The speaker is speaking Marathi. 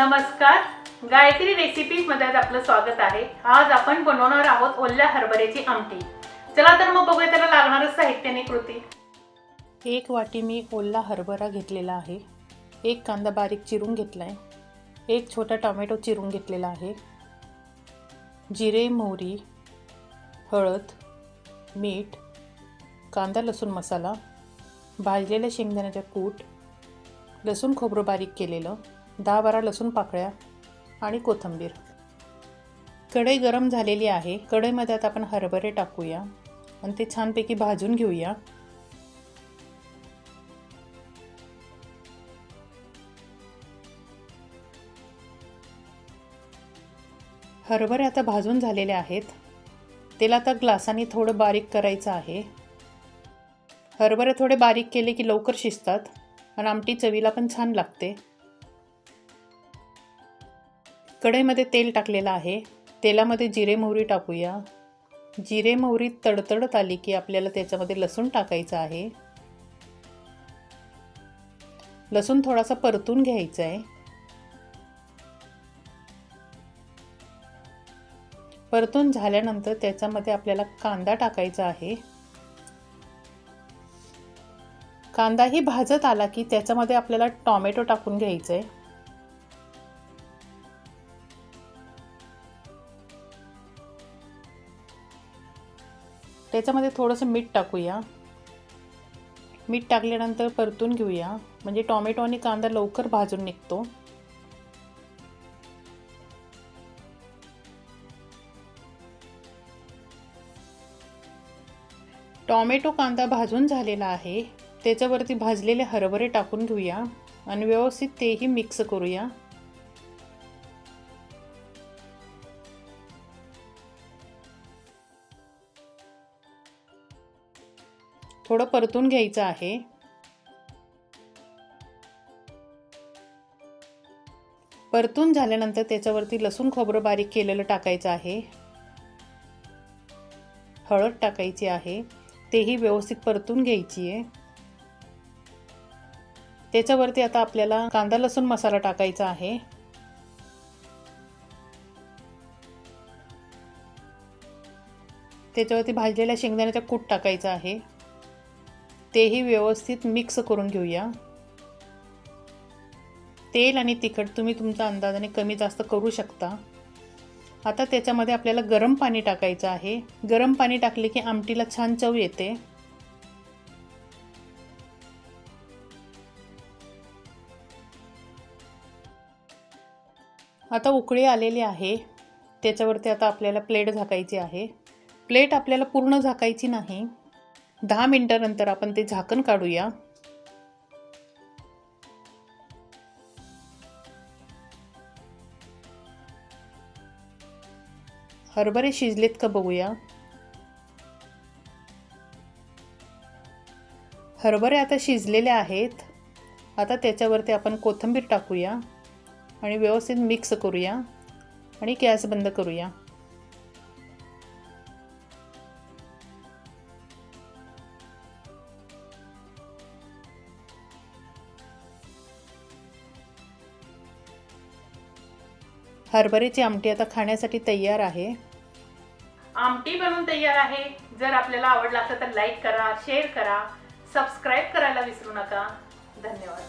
नमस्कार. गायत्री रेसिपीजमध्ये आज आपलं स्वागत आहे. आज आपण बनवणार आहोत ओल्या हरभऱ्याची आमटी. चला तर मग बघूया त्याला लागणारं साहित्याने कृती. एक वाटी मी ओला हरभरा घेतलेला आहे. एक कांदा बारीक चिरून घेतला आहे एक छोटा टोमॅटो चिरून घेतलेला आहे. जिरे मोहरी हळद मीठ कांदा लसूण मसाला भाजलेल्या शेंगदाण्याच्या कूट लसूण खोबरं बारीक केलेलं दहा बारा लसूण पाकळ्या आणि कोथिंबीर. कढई गरम झालेली आहे. कढईमध्ये आता आपण हरभरे टाकूया आणि ते छानपैकी भाजून घेऊया. हरभरे आता भाजून झालेले आहेत. त्याला आता ग्लासाने थोडं बारीक करायचं आहे. हरभरे थोडे बारीक केले की लवकर शिजतात आणि आमटी चवीला पण छान लागते. कढईमध्ये तेल टाकलेलं आहे. तेलामध्ये जिरे मोहरी टाकूया. जिरे मोहरी तडतडत आली की आपल्याला त्याच्यामध्ये लसूण टाकायचं आहे. लसूण थोडासा परतून घ्यायचा आहे. परतून झाल्यानंतर त्याच्यामध्ये आपल्याला कांदा टाकायचा आहे. कांदाही भाजत आला की त्याच्यामध्ये आपल्याला टॉमॅटो टाकून घ्यायचं आहे त्याच्यामध्ये थोडंसं मीठ टाकूया. मीठ टाकल्यानंतर परतून घेऊया. म्हणजे टॉमॅटो आणि कांदा लवकर भाजून निघतो. टॉमॅटो कांदा भाजून झालेला आहे. त्याच्यावरती भाजलेले हरभरे टाकून घेऊया. आणि व्यवस्थित तेही मिक्स करूया. थोडं परतून घ्यायचं आहे. परतून झाल्यानंतर त्याच्यावरती लसूण खोबरं बारीक केलेलं टाकायचं आहे. हळद टाकायची आहे. तेही व्यवस्थित परतून घ्यायची आहे. त्याच्यावरती आता आपल्याला कांदा लसूण मसाला टाकायचा आहे. त्याच्यावरती भाजलेल्या शेंगदाण्याचा कूट टाकायचा आहे. तेही व्यवस्थित मिक्स करून घेऊया. तेल आणि तिखट तुम्ही तुमच्या अंदाजाने कमी जास्त करू शकता. आता त्याच्यामध्ये आपल्याला गरम पाणी टाकायचं आहे. गरम पाणी टाकले की आमटीला छान चव येते. आता उकळी आलेली आहे. त्याच्यावरती आता आपल्याला प्लेट झाकायची आहे. प्लेट आपल्याला पूर्ण झाकायची नाही. दहा मिनटानंतर आपण ते झाकण काढूया. हरभरे शिजलेत का बघूया. हरभरे आता शिजलेले आहेत. आता त्याच्यावरती आपण कोथिंबीर टाकूया आणि व्यवस्थित मिक्स करूया आणि गॅस बंद करूया. हरभऱ्याची आमटी आता खाण्यासाठी तयार आहे. आमटी बनवून तयार आहे. जर आपल्याला आवडला असेल तर लाईक करा शेअर करा सबस्क्राईब करायला विसरू नका. धन्यवाद.